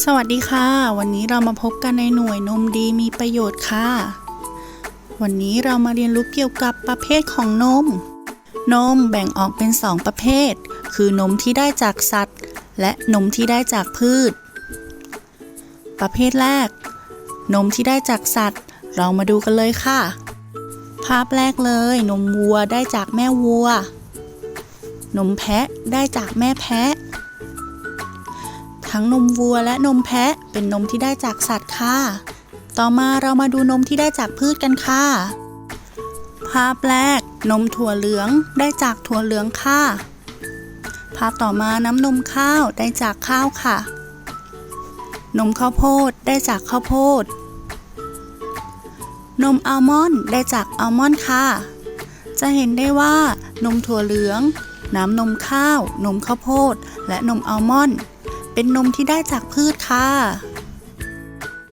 สวัสดีค่ะ วันนี้เรามาพบกันในหน่วยนมดีมีประโยชน์ค่ะ วันนี้เรามาเรียนรู้เกี่ยวกับประเภทของนม นมแบ่งออกเป็น 2 ประเภท คือนมที่ได้จากสัตว์ และนมที่ได้จากพืช ประเภทแรก นมที่ได้จากสัตว์ เรามาดูกันเลยค่ะ ภาพแรกเลย นมวัวได้จากแม่วัว นมแพะได้จากแม่แพะ ทั้งนมวัวและนมแพะเป็นนมที่ได้จากสัตว์ค่ะ ต่อมาเรามาดูนมที่ได้จากพืชกันค่ะ ภาพแรก นมถั่วเหลืองได้จากถั่วเหลืองค่ะ ภาพต่อมาน้ำนมข้าวได้จากข้าวค่ะ นมข้าวโพดได้จากข้าวโพด นมอัลมอนด์ได้จากอัลมอนด์ค่ะ จะเห็นได้ว่านมถั่วเหลือง น้ำนมข้าว นมข้าวโพด และนมอัลมอนด์ เป็นนมที่ได้จากพืชค่ะ